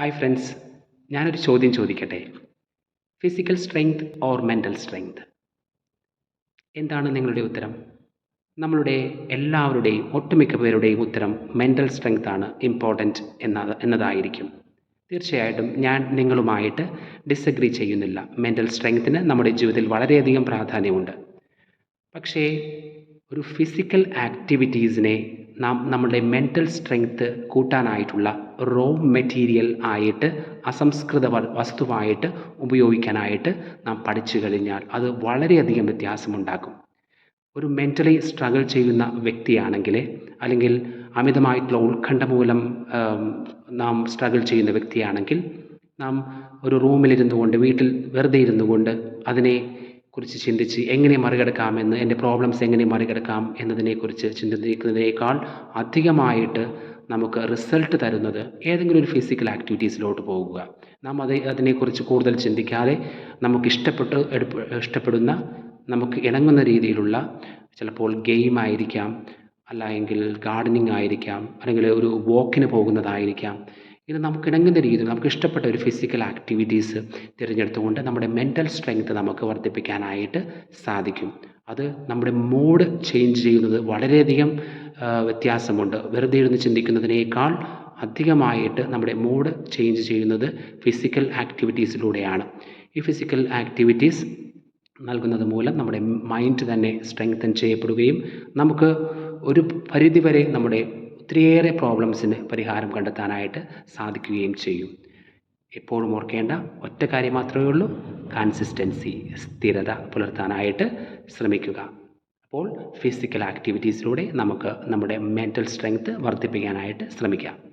Hi friends ഞാനൊരു ചോദ്യം ചോദിക്കട്ടെ? Physical strength or mental strength എന്താണ് നിങ്ങളുടെ ഉത്തരം? നമ്മളുടെ എല്ലാവരുടെയും ഒട്ടുമിക്ക പേരുടെയും ഉത്തരം മെന്റൽ സ്ട്രെങ്ത് ആണ് ഇമ്പോർട്ടന്റ് എന്ന എന്നതായിരിക്കും. തീർച്ചയായിട്ടും ഞാൻ നിങ്ങളുമായിട്ട് ഡിസഗ്രി ചെയ്യുന്നില്ല. മെന്റൽ സ്ട്രെങ്ത്തിന് നമ്മുടെ ജീവിതത്തിൽ വളരെയധികം പ്രാധാന്യമുണ്ട്. പക്ഷേ ഒരു ഫിസിക്കൽ ആക്ടിവിറ്റീസിനെ നാം നമ്മുടെ മെന്റൽ സ്ട്രെങ്ത്ത് കൂട്ടാനായിട്ടുള്ള റോ മെറ്റീരിയൽ ആയിട്ട് അസംസ്കൃത വസ്തുവായിട്ട് ഉപയോഗിക്കാനായിട്ട് നാം പഠിച്ചു കഴിഞ്ഞാൽ അത് വളരെയധികം വ്യത്യാസമുണ്ടാക്കും. ഒരു മെന്റലി സ്ട്രഗിൾ ചെയ്യുന്ന വ്യക്തിയാണെങ്കിൽ അല്ലെങ്കിൽ അമിതമായിട്ടുള്ള ഉത്കണ്ഠ മൂലം നാം സ്ട്രഗിൾ ചെയ്യുന്ന വ്യക്തിയാണെങ്കിൽ നാം ഒരു റൂമിലിരുന്നു കൊണ്ട് വീട്ടിൽ വെറുതെ ഇരുന്നു കൊണ്ട് അതിനെ കുറിച്ച് ചിന്തിച്ച് എങ്ങനെ മറികടക്കാമെന്ന് എന്റെ പ്രോബ്ലംസ് എങ്ങനെ മറികടക്കാം എന്നതിനെക്കുറിച്ച് ചിന്തിക്കുന്നതിനേക്കാൾ അധികമായിട്ട് നമുക്ക് റിസൾട്ട് തരുന്നത് ഏതെങ്കിലും ഒരു ഫിസിക്കൽ ആക്ടിവിറ്റീസിലോട്ട് പോകുക. നാം അത് അതിനെക്കുറിച്ച് കൂടുതൽ ചിന്തിക്കാതെ നമുക്ക് ഇഷ്ടപ്പെട്ട് ഇഷ്ടപ്പെടുന്ന നമുക്ക് ഇണങ്ങുന്ന രീതിയിലുള്ള ചിലപ്പോൾ ഗെയിം ആയിരിക്കാം അല്ലെങ്കിൽ ഗാർഡനിങ് ആയിരിക്കാം അല്ലെങ്കിൽ ഒരു വോക്കിന് പോകുന്നതായിരിക്കാം. ഇത് നമുക്ക് ഇണങ്ങുന്ന രീതിയിൽ നമുക്ക് ഇഷ്ടപ്പെട്ട ഒരു ഫിസിക്കൽ ആക്ടിവിറ്റീസ് തിരഞ്ഞെടുത്തുകൊണ്ട് നമ്മുടെ മെന്റൽ സ്ട്രെങ്ത് നമുക്ക് വർദ്ധിപ്പിക്കാനായിട്ട് സാധിക്കും. അത് നമ്മുടെ മൂഡ് ചേഞ്ച് ചെയ്യുന്നത് വളരെയധികം വ്യത്യാസമുണ്ട്. വെറുതെ ഇരുന്ന് ചിന്തിക്കുന്നതിനേക്കാൾ അധികമായിട്ട് നമ്മുടെ മൂഡ് ചേഞ്ച് ചെയ്യുന്നത് ഫിസിക്കൽ ആക്ടിവിറ്റീസിലൂടെയാണ് ഈ ഫിസിക്കൽ ആക്ടിവിറ്റീസ് നൽകുന്നത് മൂലം നമ്മുടെ മൈൻഡ് തന്നെ സ്ട്രെങ്തൻ ചെയ്യപ്പെടുകയും നമുക്ക് ഒരു പരിധിവരെ നമ്മുടെ ഒത്തിരിയേറെ പ്രോബ്ലംസിന് പരിഹാരം കണ്ടെത്താനായിട്ട് സാധിക്കുകയും ചെയ്യും. എപ്പോഴും ഓർക്കേണ്ട ഒറ്റ കാര്യം മാത്രമേ ഉള്ളൂ കൺസിസ്റ്റൻസി സ്ഥിരത പുലർത്താനായിട്ട് ശ്രമിക്കുക. അപ്പോൾ ഫിസിക്കൽ ആക്ടിവിറ്റീസിലൂടെ നമുക്ക് നമ്മുടെ മെന്റൽ സ്ട്രെങ്ത് വർദ്ധിപ്പിക്കാനായിട്ട് ശ്രമിക്കാം.